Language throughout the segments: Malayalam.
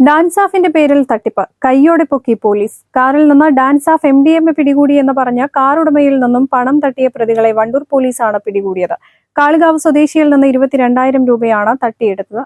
ഡാൻസാഫിന്റെ പേരിൽ തട്ടിപ്പ്. കൈയോടെ പൊക്കി പോലീസ്. കാറിൽ നിന്ന് DANSAF M D M A പിടികൂടിയെന്ന് പറഞ്ഞ കാർ ഉടമയിൽ നിന്നും പണം തട്ടിയ പ്രതികളെ വണ്ടൂർ പോലീസാണ് പിടികൂടിയത്. കാളികാവ് സ്വദേശിയിൽ നിന്ന് ഇരുപത്തിരണ്ടായിരം രൂപയാണ് തട്ടിയെടുത്തത്.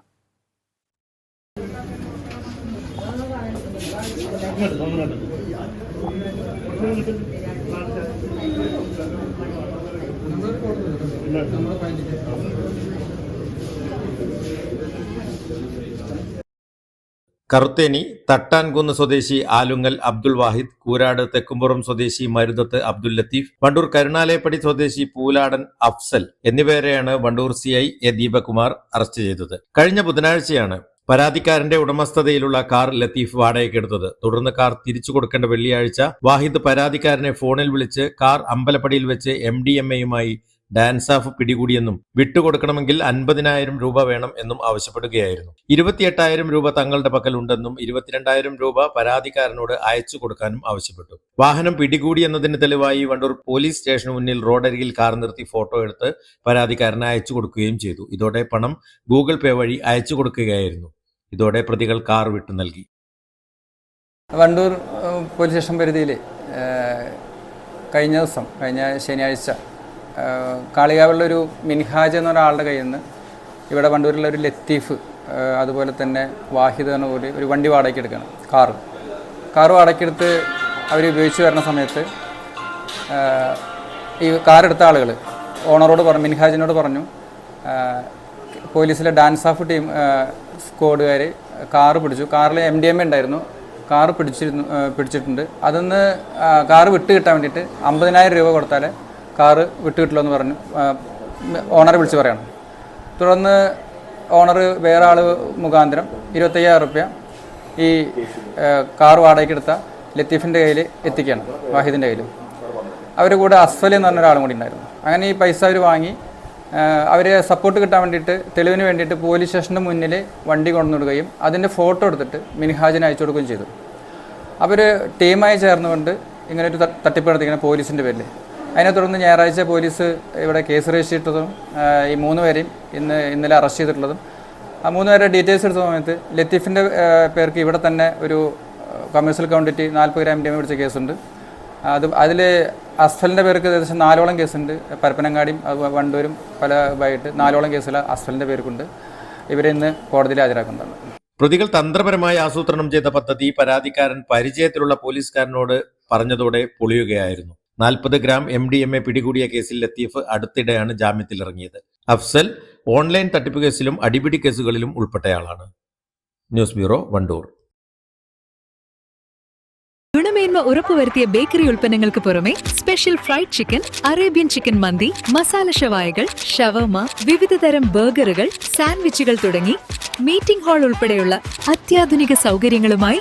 കറുത്തേനി തട്ടാൻകുന്ന് സ്വദേശി ആലുങ്ങൽ അബ്ദുൽ വാഹിദ് കൂരാട് തെക്കുംപുറം സ്വദേശി മരുതത്ത് അബ്ദുൽ ലത്തീഫ് വണ്ടൂർ കരുണാലയപ്പടി സ്വദേശി പൂലാടൻ അഫ്സൽ എന്നിവരെയാണ് Wandoor C I A Deepakumar arrest ചെയ്തത്. കഴിഞ്ഞ ബുധനാഴ്ചയാണ് പരാതിക്കാരന്റെ ഉടമസ്ഥതയിലുള്ള കാർ ലത്തീഫ് വാടകയ്ക്കെടുത്തത് തുടർന്ന് കാർ തിരിച്ചു കൊടുക്കേണ്ട വെള്ളിയാഴ്ച വാഹിദ് പരാതിക്കാരനെ ഫോണിൽ വിളിച്ച് കാർ അമ്പലപ്പടിയിൽ വെച്ച് എം ഡി എം എയുമായി ഡാൻസാഫ് പിടികൂടിയെന്നും വിട്ടുകൊടുക്കണമെങ്കിൽ അൻപതിനായിരം രൂപ വേണം എന്നും ആവശ്യപ്പെടുകയായിരുന്നു. ഇരുപത്തിയെട്ടായിരം രൂപ തങ്ങളുടെ പക്കലുണ്ടെന്നും ഇരുപത്തിരണ്ടായിരം രൂപ പരാതിക്കാരനോട് അയച്ചു കൊടുക്കാനും ആവശ്യപ്പെട്ടു. വാഹനം പിടികൂടിയെന്നതിന് തെളിവായി വണ്ടൂർ പോലീസ് സ്റ്റേഷന് മുന്നിൽ റോഡരികിൽ കാർ നിർത്തി ഫോട്ടോ എടുത്ത് പരാതിക്കാരന് അയച്ചു കൊടുക്കുകയും ചെയ്തു. ഇതോടെ പണം ഗൂഗിൾ പേ വഴി അയച്ചു കൊടുക്കുകയായിരുന്നു. ഇതോടെ പ്രതികൾ കാർ വിട്ടു നൽകി. വണ്ടൂർ പോലീസ് സ്റ്റേഷൻ പരിധിയിൽ കഴിഞ്ഞ ദിവസം കഴിഞ്ഞ ശനിയാഴ്ച ഏഹ്, കാളികാവിലുള്ളൊരു മിൻഹാജ് എന്ന ഒരാളുടെ കയ്യിൽ നിന്ന് ഇവിടെ വണ്ടൂരിലുള്ള ഒരു ലത്തീഫ് അതുപോലെ തന്നെ വാഹിദ് എന്ന പോലെ ഒരു വണ്ടി വാടകയ്ക്ക് എടുക്കണം കാറ്. കാറ് വാടകയ്ക്കെടുത്ത് അവർ ഉപയോഗിച്ച് വരുന്ന സമയത്ത് ഈ കാറെടുത്ത ആളുകൾ ഓണറോട് പറഞ്ഞു മിൻഹാജിനോട് പറഞ്ഞു പോലീസിലെ ഡാൻസ് ഓഫ് ടീം സ്ക്വാഡുകാർ കാറ് പിടിച്ചു. കാറിൽ എം ഡി എം ഉണ്ടായിരുന്നു. കാറ് പിടിച്ചിരുന്നു പിടിച്ചിട്ടുണ്ട്. അതൊന്ന് കാറ് വിട്ട് കിട്ടാൻ വേണ്ടിയിട്ട് അമ്പതിനായിരം രൂപ കൊടുത്താൽ കാറ് വിട്ട് കിട്ടില്ല എന്ന് പറഞ്ഞു ഓണറെ വിളിച്ച് പറയണം. തുടർന്ന് ഓണർ വേറെ ആൾ മുഖാന്തരം ഇരുപത്തയ്യായിരം റുപ്യ ഈ കാർ വാടകയ്ക്ക് വാടകയ്ക്കെടുത്ത ലത്തീഫിന്റെ കയ്യിൽ എത്തിക്കുകയാണ് വാഹിദിന്റെ കയ്യിൽ അവരുടെ കൂടെ അസ്വൽ എന്ന് പറഞ്ഞ ഒരാളും കൂടി ഉണ്ടായിരുന്നു. അങ്ങനെ ഈ പൈസ അവർ വാങ്ങി അവരെ സപ്പോർട്ട് കിട്ടാൻ വേണ്ടിയിട്ട് തെളിവിന് വേണ്ടിയിട്ട് പോലീസ് സ്റ്റേഷന്റെ മുന്നിൽ വണ്ടി കൊണ്ടുവിടുകയും അതിന്റെ ഫോട്ടോ എടുത്തിട്ട് മിനിഹാജിന് അയച്ചു കൊടുക്കുകയും ചെയ്തു. അവർ ടീമായി ചേർന്നുകൊണ്ട് ഇങ്ങനെ ഒരു തട്ടിപ്പ് നടത്തിക്കുന്ന പോലീസിന്റെ പേരിൽ അതിനെ തുടർന്ന് ഞായറാഴ്ച പോലീസ് ഇവിടെ കേസ് രജിസ്റ്റർ ചെയ്തിട്ടതും ഈ മൂന്ന് പേരെയും ഇന്ന് ഇന്നലെ അറസ്റ്റ് ചെയ്തിട്ടുള്ളതും. ആ മൂന്ന് പേരുടെ ഡീറ്റെയിൽസ് എടുത്ത സമയത്ത് ലത്തീഫിന്റെ പേർക്ക് ഇവിടെ തന്നെ ഒരു കമേഴ്സ്യൽ കൗണ്ടിറ്റി നാൽപ്പത് ഗ്രാം ഡി എം പിടിച്ച കേസുണ്ട്. അത് അതിൽ അസ്ഫലിന്റെ പേർക്ക് ഏകദേശം നാലോളം കേസുണ്ട്. പരപ്പനങ്ങാടിയും വണ്ടൂരും പല ഇതായിട്ട് നാലോളം കേസിൽ അസ്ഫലിന്റെ പേർക്കുണ്ട്. ഇവരെ ഇന്ന് കോടതിയിൽ ഹാജരാക്കുന്നതാണ്. പ്രതികൾ തന്ത്രപരമായി ആസൂത്രണം ചെയ്ത പദ്ധതി പരാതിക്കാരൻ പരിചയത്തിലുള്ള പോലീസുകാരനോട് പറഞ്ഞതോടെ പൊളിയുകയായിരുന്നു. നാൽപ്പത് gram M D M A പിടികൂടിയ കേസിൽ ലത്തീഫ് അടുത്തിടെയാണ് ജാമ്യത്തിലിറങ്ങിയത്. അഫ്സൽ ഓൺലൈൻ തട്ടിപ്പ് കേസിലും അടിപിടി കേസുകളിലും ഉൾപ്പെട്ടയാളാണ്. News bureau Wandoor. ഗുണമേന്മ ഉറപ്പുവരുത്തിയ ബേക്കറി ഉൽപ്പന്നങ്ങൾക്ക് പുറമെ special fried chicken Arabian chicken mandi masala ഷവായകൾ ഷവർമ വിവിധതരം ബർഗറുകൾ സാൻഡ്വിച്ചുകൾ തുടങ്ങി മീറ്റിംഗ് ഹാൾ ഉൾപ്പെടെയുള്ള അത്യാധുനിക സൗകര്യങ്ങളുമായി